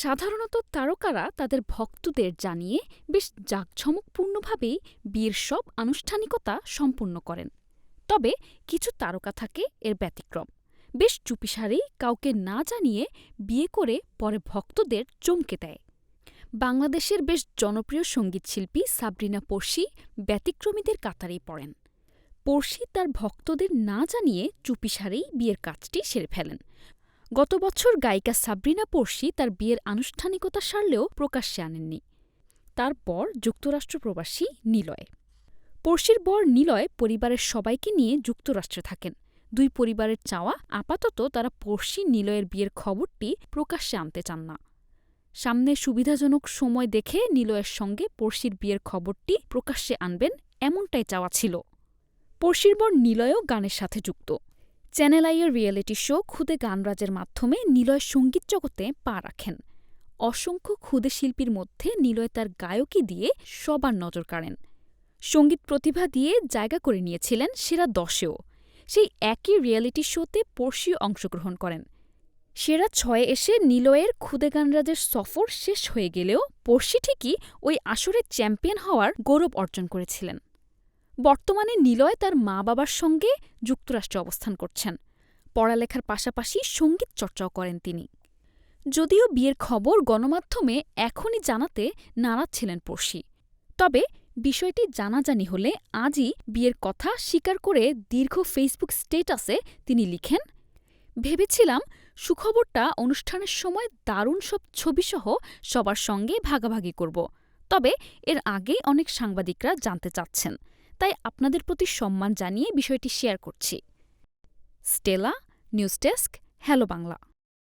সাধারণত তারকারা তাদের ভক্তদের জানিয়ে বেশ জাঁকজমকপূর্ণভাবেই বিয়ের সব আনুষ্ঠানিকতা সম্পন্ন করেন। তবে কিছু তারকা থাকে এর ব্যতিক্রম। বেশ চুপিসারেই কাউকে না জানিয়ে বিয়ে করে পরে ভক্তদের চমকে দেয়। বাংলাদেশের বেশ জনপ্রিয় সঙ্গীতশিল্পী সাবরিনা পড়শি ব্যতিক্রমীদের কাতারেই পড়েন। পড়শি তার ভক্তদের না জানিয়ে চুপিসারেই বিয়ের কাজটি সেরে ফেলেন। গত বছর গায়িকা সাবরিনা পড়শি তার বিয়ের আনুষ্ঠানিকতা সারলেও প্রকাশ্যে আনেননি। তারপর যুক্তরাষ্ট্র প্রবাসী নিলয়। পড়শির বর নিলয় পরিবারের সবাইকে নিয়ে যুক্তরাষ্ট্রে থাকেন। দুই পরিবারের চাওয়া আপাতত তারা পড়শি নিলয়ের বিয়ের খবরটি প্রকাশ্যে আনতে চান না। সামনে সুবিধাজনক সময় দেখে নিলয়ের সঙ্গে পড়শির বিয়ের খবরটি প্রকাশ্যে আনবেন এমনটাই চাওয়া ছিল। পড়শির বর নিলয়ও গানের সাথে যুক্ত। চ্যানেল আইয়ের রিয়েলিটি শো খুদে গানরাজের মাধ্যমে নিলয় সংগীত জগতে পা রাখেন। অসংখ্য ক্ষুদে শিল্পীর মধ্যে নিলয় তার গায়কী দিয়ে সবার নজর কাড়েন। সংগীত প্রতিভা দিয়ে জায়গা করে নিয়েছিলেন সেরা দশেও। সেই একই রিয়েলিটি শোতে পড়শিও অংশগ্রহণ করেন। সেরা ছয়ে এসে নিলয়ের খুদে গানরাজের সফর শেষ হয়ে গেলেও পড়শি ঠিকই ওই আসরে চ্যাম্পিয়ন হওয়ার গৌরব অর্জন করেছিলেন। বর্তমানে নিলয় তার মা বাবার সঙ্গে যুক্তরাষ্ট্রে অবস্থান করছেন। পড়ালেখার পাশাপাশি সংগীত চর্চাও করেন তিনি। যদিও বিয়ের খবর গণমাধ্যমে এখনই জানাতে নারাজ ছিলেন পড়শি। তবে বিষয়টি জানাজানি হলে আজই বিয়ের কথা স্বীকার করে দীর্ঘ ফেসবুক স্টেটাসে তিনি লিখেন, ভেবেছিলাম সুখবরটা অনুষ্ঠানের সময় দারুণ সব ছবিসহ সবার সঙ্গে ভাগাভাগি করব। তবে এর আগেই অনেক সাংবাদিকরা জানতে চাচ্ছেন। তাই আপনাদের প্রতি সম্মান জানিয়ে বিষয়টি শেয়ার করছি। Stella news desk hello Bangla.